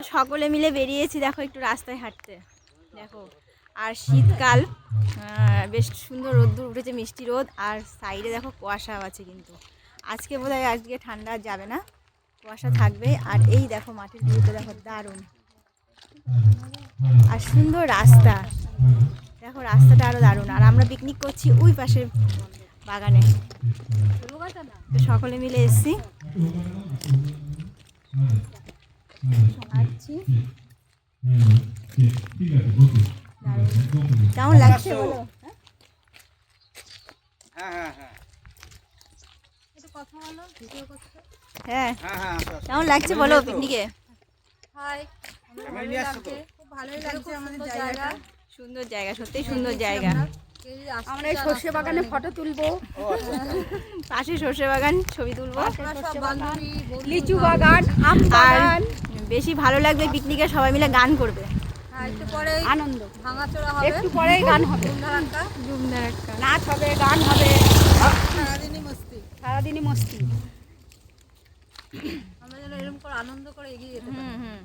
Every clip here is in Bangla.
সকলে মিলে বেরিয়েছি, দেখো একটু রাস্তায় হাঁটতে। দেখো, আর শীতকাল বেশ সুন্দর রোদ্দুর উঠেছে, মিষ্টি রোদ, আর সাইডে দেখো কুয়াশাও আছে কিন্তু। আজকে বোধহয় আজকে ঠান্ডা যাবে না, কুয়াশা থাকবে, আর এই দেখো মাটির ভিউটা দেখো দারুণ। আর সুন্দর রাস্তা, দেখো রাস্তাটা আরও দারুণ। আর আমরা পিকনিক করছি ওই পাশে বাগানে। সকলে মিলে এসছি আসছি দারুণ। কেমন লাগছে বলো? হ্যাঁ? হ্যাঁ হ্যাঁ হ্যাঁ। হ্যাঁ। হ্যাঁ। কেমন লাগছে বলো পিকনিকে? হাই। ফ্যামিলি নিয়ে আসছো তো? খুব ভালোই লাগছে আমাদের জায়গা সুন্দর জায়গা সত্যিই সুন্দর জায়গা। আমরা এই সর্ষে বাগানে ফটো তুলবো। আচ্ছা আচ্ছা। পাশে সর্ষে বাগান ছবি তুলবো। লিচু বাগান আম বাগান। বেশি ভালো লাগবে পিকনিকে সবাই মিলে গান করবে। হ্যাঁ একটু পরে আনন্দ। ভাঙাচোরা হবে। একটু পরেই গান হবে। নাচ হবে গান হবে। সারাদিনই মস্তি। সারাদিনই মস্তি। আমরা যেন এরকম করে আনন্দ করে এগিয়ে যেতে পারি। হুম হুম।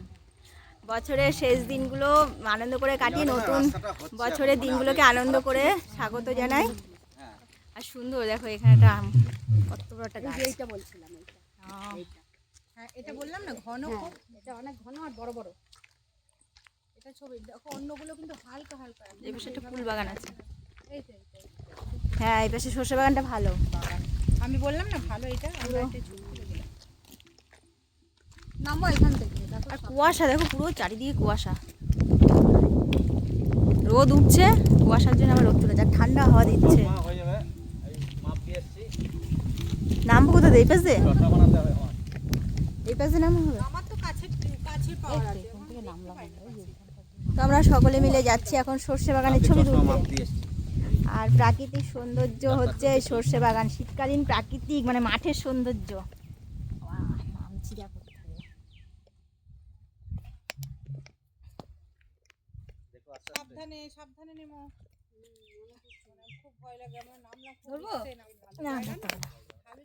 বছরের শেষ দিনগুলো আনন্দ করে কাটিয়ে না, নতুন বছরের দিনগুলোকে আনন্দ করে স্বাগত জানাই। হ্যাঁ। আর সুন্দর দেখো এখানে একটা কত বড় একটা গাছ। এইটা বলছিলাম এইটা। হ্যাঁ এটা বললাম না ঘন এটা অনেক ঘন আর বড় বড়। এটা ছবি। দেখো অন্যগুলো কিন্তু হালকা হালকা এই পাশে একটা ফুল বাগান আছে। এই তো, হ্যাঁ এই পাশে সর্ষে বাগানটা ভালো। আমি বললাম না ভালো এটা। আমরা একটা ছবি তুলে দিলাম। নামো এখান থেকে। আর কুয়াশা দেখো পুরো চারিদিকে কুয়াশা। রোদ উঠছে কুয়াশার জন্য আবার রোদ তুলে যা ঠান্ডা হাওয়া দিচ্ছে। মা হয়ে যাবে। এই মাপ দিয়ে এসছি। নামবো কোথা দিয়ে এই পাশে? রসা হবে আমার এই পাশে নাম। হবে আমার তো কাছে কাছে পাওয়ার আছে। তো আমরা সকলে মিলে যাচ্ছি এখন সর্ষে বাগানের ছবি তুলতে। আর প্রাকৃতিক সৌন্দর্য হচ্ছে সর্ষে বাগান। শীতকালীন প্রাকৃতিক মানে মাঠের সৌন্দর্য। বাহ, নামছি দেখো কোথায়। দেখো আস্তে আস্তে সাবধানে সাবধানে নেমো। খুব ভয় লাগে আমার নামলাম ধরবো? না,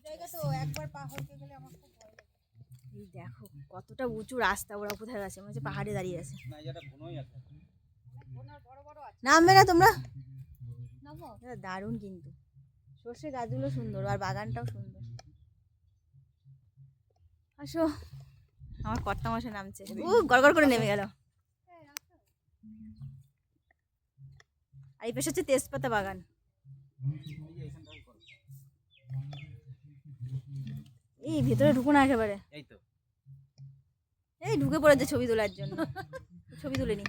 জায়গা তো একবার পা হলকে গেলে আমার খুব এই দেখো কতটা উঁচু রাস্তা ওরা কোথায় আছে? মনে হচ্ছে পাহাড়ে দাঁড়িয়ে আছে। না এটা ঘনই আছে। নামবে না তোমরা? দারুণ কিন্তু। সর্ষে গাছগুলো সুন্দর আর বাগানটাও সুন্দর। আসো। আমার কর্তা মাসে নামছে ও গড়গড় করে নেমে গেল। আর এই পাশে হচ্ছে তেজপাতা বাগান। এই ভেতরে ঢুকো না একেবারে। এই তো। এই ঢুকে পড়েছে ছবি তোলার জন্য। ছবি তুলে নি